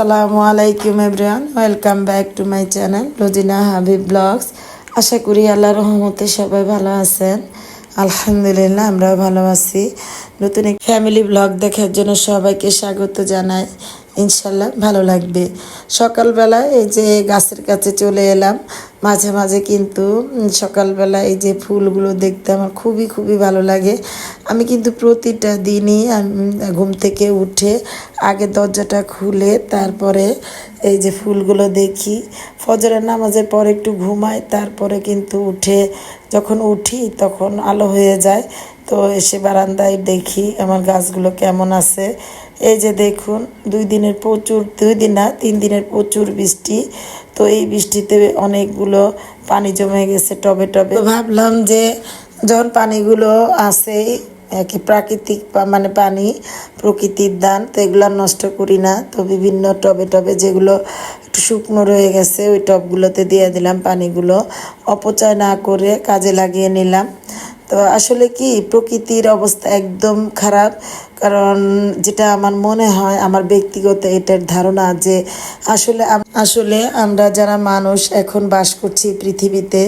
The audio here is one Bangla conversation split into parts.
আসসালামু আলাইকুম everyone, welcome back to my channel Rozina Habib vlogs. আশা করি আল্লাহ রহমতে সবাই ভালো আছেন। আলহামদুলিল্লাহ, আমরাও ভালো আছি। নতুন এক ফ্যামিলি ব্লগ দেখার জন্য সবাইকে স্বাগত জানাই। ইনশাল্লাহ ভালো লাগবে। সকালবেলা এই যে গাছের কাছে চলে এলাম। মাঝে মাঝে কিন্তু সকালবেলা এই যে ফুলগুলো দেখতে আমার খুবই খুবই ভালো লাগে। আমি কিন্তু প্রতিটা দিনই ঘুম থেকে উঠে আগে দরজাটা খুলে তারপরে এই যে ফুলগুলো দেখি। ফজরের নামাজের পর একটু ঘুমাই, তারপরে কিন্তু উঠে যখন উঠি তখন আলো হয়ে যায়। তো এসে বারান্দায় দেখি আমার গাছগুলো কেমন আছে। এই যে দেখুন, দুই দিনের প্রচুর, দুই দিন না, তিন দিনের প্রচুর বৃষ্টি। তো এই বৃষ্টিতে অনেকগুলো পানি জমে গেছে টবে টবে। ভাবলাম যে যখন পানিগুলো আছে কি প্রাকৃতিক মানে পানি, প্রকৃতির দান, তো এগুলো নষ্ট করি না। তো বিভিন্ন টবে টবে যেগুলো একটু শুকনো রয়ে গেছে, ওই টবগুলোতে দিয়ে দিলাম পানিগুলো। অপচয় না করে কাজে লাগিয়ে নিলাম। তো আসলে কি প্রকৃতির অবস্থা একদম খারাপ। কারণ যেটা আমার মনে হয়, আমার ব্যক্তিগত এটার ধারণা যে আসলে আসলে আমরা যারা মানুষ এখন বাস করছি পৃথিবীতে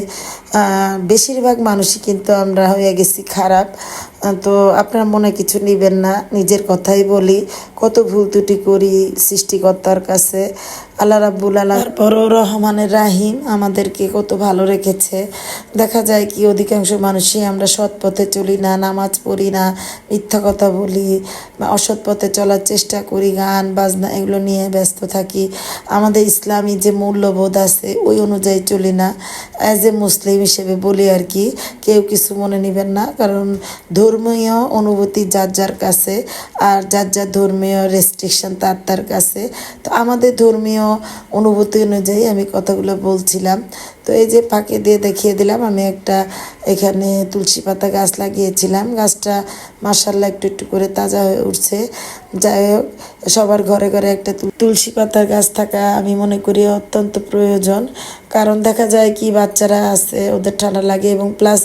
বেশিরভাগ মানুষই কিন্তু আমরা হয়ে গেছি খারাপ। তো আপনার মনে কিছু নেবেন না, নিজের কথাই বলি। কত ভুল ত্রুটি করি সৃষ্টিকর্তার কাছে। আল্লাহ রাব্বুল আল্লাহ তারপরও রহমানের রাহিম আমাদেরকে কত ভালো রেখেছে। দেখা যায় কি, অধিকাংশ মানুষই আমরা সৎ পথে চলি না, নামাজ পড়ি না, মিথ্যা কথা বলি। বা অসৎ পথে চলার চেষ্টা করি, গান, বাজনা এগুলো নিয়ে ব্যস্ত থাকি। আমাদের ইসলামী যে মূল্যবোধ আছে, ওই অনুযায়ী চলি না। অ্যাজ এ মুসলিম হিসেবে বলি আর কি, কেউ কিছু মনে নেবেন না, কারণ ধর্মীয় অনুভূতি যার যার কাছে, আর যার যার ধর্মীয় রেস্ট্রিকশন তার তার কাছে। তো আমাদের ধর্মীয় অনুভূতি অনুযায়ী আমি কথাগুলো বলছিলাম। তো এই যে ফাঁকে দিয়ে দেখিয়ে দিলাম, আমি একটা এখানে তুলসী পাতা গাছ লাগিয়েছিলাম। গাছটা মার্শাল্লা একটু একটু করে তাজা হয়ে উঠছে। যাই হোক, সবার ঘরে ঘরে একটা তুলসী পাতার গাছ থাকা আমি মনে করি অত্যন্ত প্রয়োজন। কারণ দেখা যায় কি, বাচ্চারা আছে, ওদের ঠান্ডা লাগে এবং প্লাস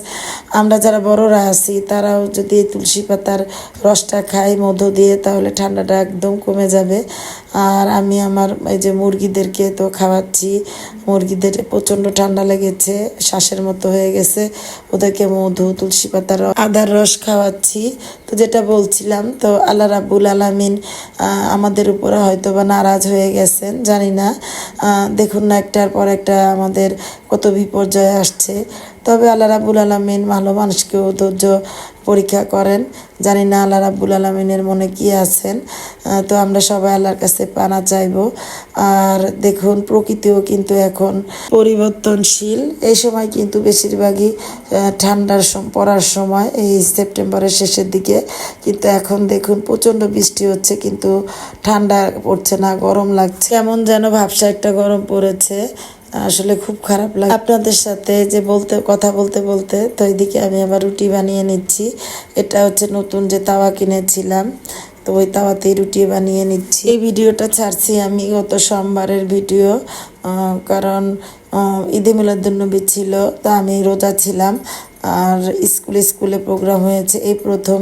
আমরা যারা বড়রা আছি, তারাও যদি তুলসী পাতার রসটা খাই মধু দিয়ে, তাহলে ঠান্ডাটা একদম কমে যাবে। আর আমি আমার এই যে মুরগিদেরকে তো খাওয়াচ্ছি, মুরগিদের প্রচণ্ড ঠান্ডা লেগেছে, শ্বাসের মতো হয়ে গেছে, ওদেরকে মধু, তুলসী পাতার আদার রস খাওয়াচ্ছি। তো যেটা বলছিলাম, তো আল্লাহ রাব্বুল আলামিন আমাদের উপরে হয়তো বা নারাজ হয়ে গেছেন, জানি না। দেখুন না একটার পর একটা আমাদের কত বিপর্যয় আসছে। তবে আল্লাহ রাব্বুল আলামিন ভালো মানুষকেও ধৈর্য পরীক্ষা করেন। জানি না আল্লাহ রাব্বুল আলমিনের মনে কি আছেন। তো আমরা সবাই আল্লাহর কাছে পানা চাইব। আর দেখুন, প্রকৃতিও কিন্তু এখন পরিবর্তনশীল। এই সময় কিন্তু বেশিরভাগই ঠান্ডার পড়ার সময়, এই সেপ্টেম্বরের শেষের দিকে। কিন্তু এখন দেখুন, প্রচণ্ড বৃষ্টি হচ্ছে, কিন্তু ঠান্ডা পড়ছে না, গরম লাগছে। এমন যেন ভাবসা একটা গরম পড়েছে। আসলে খুব খারাপ লাগে। আপনাদের সাথে যে বলতে, কথা বলতে বলতে তো এদিকে আমি আবার রুটি বানিয়ে নিচ্ছি। এটা হচ্ছে নতুন যে তাওয়া কিনেছিলাম, তো ওই তাওয়াতেই রুটি বানিয়ে নিচ্ছি। এই ভিডিওটা ছাড়ছি আমি গত সোমবারের ভিডিও কারণ ঈদে মিলাদুন্নবী ছিল, তো আমি রোজা ছিলাম। আর স্কুলে স্কুলে প্রোগ্রাম হয়েছে। এই প্রথম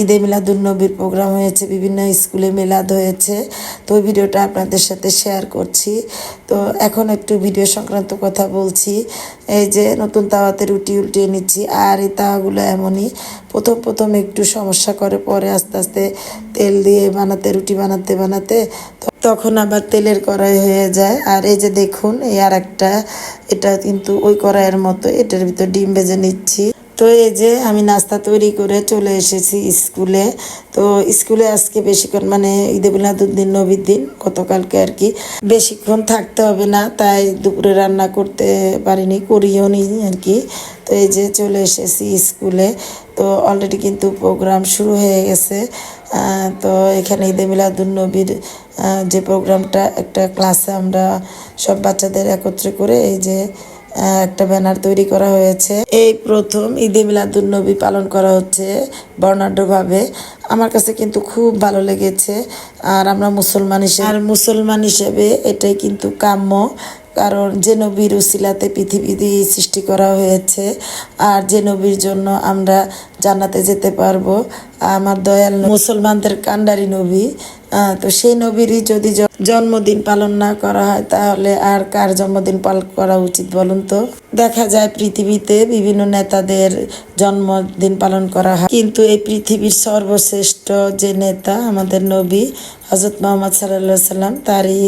ঈদে মিলাদুন্নবীর প্রোগ্রাম হয়েছে। বিভিন্ন স্কুলে মেলাদ হয়েছে। তো ওই ভিডিওটা আপনাদের সাথে শেয়ার করছি। তো এখন একটু ভিডিও সংক্রান্ত কথা বলছি। এই যে নতুন তাওয়াতে রুটি উল্টিয়ে নিচ্ছি। আর এই তাওয়াগুলো এমনই। প্রথম প্রথম একটু সমস্যা করে, পরে আস্তে আস্তে তেল দিয়ে বানাতে, রুটি বানাতে বানাতে, তো তখন আবার তেলের কড়াই হয়ে যায়। আর এই যে দেখুন এই আর একটা এটা কিন্তু ওই কড়াইয়ের মতো এটার ভিতর ডিম ভেজে নিচ্ছি। তো এই যে আমি নাস্তা তৈরি করে চলে এসেছি স্কুলে। তো স্কুলে আজকে বেশিক্ষণ মানে ঈদে মিলাদুদ্দিন নবীর দিন গতকালকে আর কি বেশিক্ষণ থাকতে হবে না। তাই দুপুরে রান্না করতে পারিনি করিও নি আর কি। তো এই যে চলে এসেছি স্কুলে। তো অলরেডি কিন্তু প্রোগ্রাম শুরু হয়ে গেছে। তো এখানে ঈদে মিলাদুন্নবীর আহ, যে প্রোগ্রামটা একটা ক্লাসে আমরা সব বাচ্চাদের একত্রে করে এই যে একটা ব্যানার তৈরি করা হয়েছে। এই প্রথম ঈদে মিলাদুল নবী পালন করা হচ্ছে বর্ণাঢ্যভাবে। আমার কাছে কিন্তু খুব ভালো লেগেছে। আর আমরা মুসলমান হিসেবে আর মুসলমান হিসেবে এটাই কিন্তু কাম্য। কারণ যে নবীর উসিলাতে পৃথিবী সৃষ্টি করা হয়েছে, আর যে নবীর জন্য আমরা জান্নাতে যেতে পারব। আমার দয়াল মুসলমানদের কান্ডারি নবী। তো সেই নবীরই যদি জন্মদিন পালন না করা হয়, তাহলে আর কার জন্মদিন পালন করা উচিত বলুন তো? দেখা যায় পৃথিবীতে বিভিন্ন নেতাদের জন্মদিন পালন করা হয়। কিন্তু এই পৃথিবীর সর্বশ্রেষ্ঠ যে নেতা আমাদের নবী হজরত মোহাম্মদ সাল্লাহ সাল্লাম তারই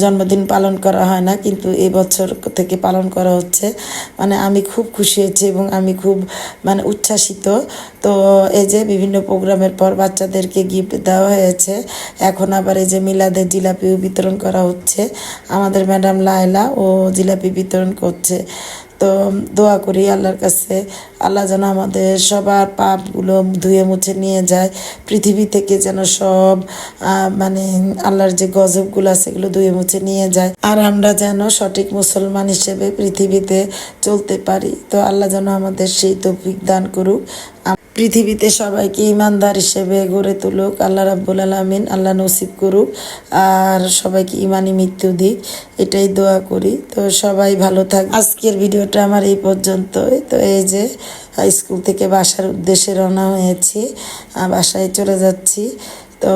জন্মদিন পালন করা হয় না, কিন্তু এবছর থেকে পালন করা হচ্ছে। মানে আমি খুব খুশি হয়েছি এবং আমি খুব মানে উচ্ছ্বাসিত। তো এই যে বিভিন্ন প্রোগ্রামের পর বাচ্চাদেরকে গিফট দেওয়া হয়েছে। এখন আবার এই যে মিলাদের জিলাপিও বিতরণ করা হচ্ছে। আমাদের ম্যাডাম লায়লা ও জিলাপি বিতরণ করছে। তো দোয়া করি আল্লাহর কাছে। আল্লাহ যেন আমাদের সবার পাপগুলো ধুয়ে মুছে নিয়ে যায়। পৃথিবী থেকে যেন সব মানে আল্লাহর যে গজবগুলো আছে এগুলো ধুয়ে মুছে নিয়ে যায়। আর আমরা যেন সঠিক মুসলমান হিসেবে পৃথিবীতে চলতে পারি। তো আল্লাহ যেন আমাদের সেই তৌফিক দান করুক। পৃথিবীতে সবাইকে ইমানদার হিসেবে গড়ে তুলুক, আল্লাহ রাব্বুল আলমিন আল্লাহ নসিব করুক, আর সবাইকে ইমানি মৃত্যু দিক, এটাই দোয়া করি। তো সবাই ভালো থাক। আজকের ভিডিওটা আমার এই পর্যন্তই। তো এই যে স্কুল থেকে বাসার উদ্দেশ্যে রওনা হয়েছি বাসায় চলে যাচ্ছি। তো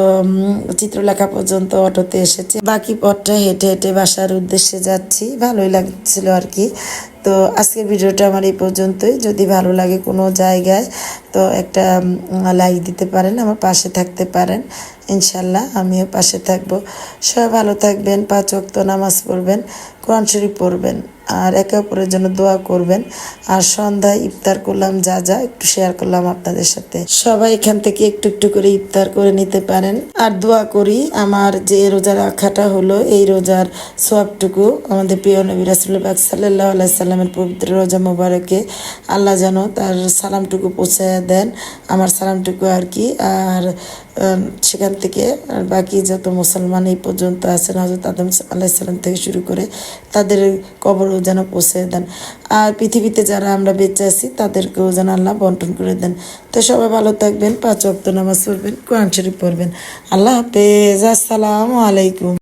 চিত্রলেখা পর্যন্ত অটোতে এসেছে। বাকি পথটা হেঁটে হেঁটে বাসার উদ্দেশ্যে যাচ্ছি। ভালোই লাগছিল আর কি। তো আজকের ভিডিওটা আমার এই পর্যন্তই। যদি ভালো লাগে কোনো জায়গায়, তো একটা লাইক দিতে পারেন, আমার পাশে থাকতে পারেন। ইনশাল্লাহ আমিও পাশে থাকব। সবাই ভালো থাকবেন, পাঁচ ওয়াক্ত নামাজ পড়বেন, কোরআন শরীফ পড়বেন। আর একে অপরের জন্য দোয়া করবেন। আর সন্ধ্যায় ইফতার করলাম, যা যা একটু শেয়ার করলাম আপনাদের সাথে। সবাই এখান থেকে একটু একটু করে ইফতার করে নিতে পারেন। আর দোয়া করি, আমার যে রোজা রাখাটা হলো, এই রোজার সবটুকু আমাদের প্রিয় নবী রাসুল্লাহ সাল্লাহ আলাইসাল্লামের পবিত্র রোজা মোবারকে আল্লাহ যেন তার সালামটুকু পৌঁছে দেন। আমার সালামটুকু আর কি, আর সেখান থেকে আর বাকি যত মুসলমান এই পর্যন্ত আছেন হজরত আদম আলাইসাল্লাম থেকে শুরু করে তাদের কবরও যেন পৌঁছে দেন। আর পৃথিবীতে যারা আমরা বেঁচে আছি, তাদেরকেও যেন আল্লাহ বন্টন করে দেন। তো সবাই ভালো থাকবেন, পাঁচ অক্ত নামাজ পড়বেন, কোরআন শরীফ পড়বেন। আল্লাহ হাফেজ, আসসালামু আলাইকুম।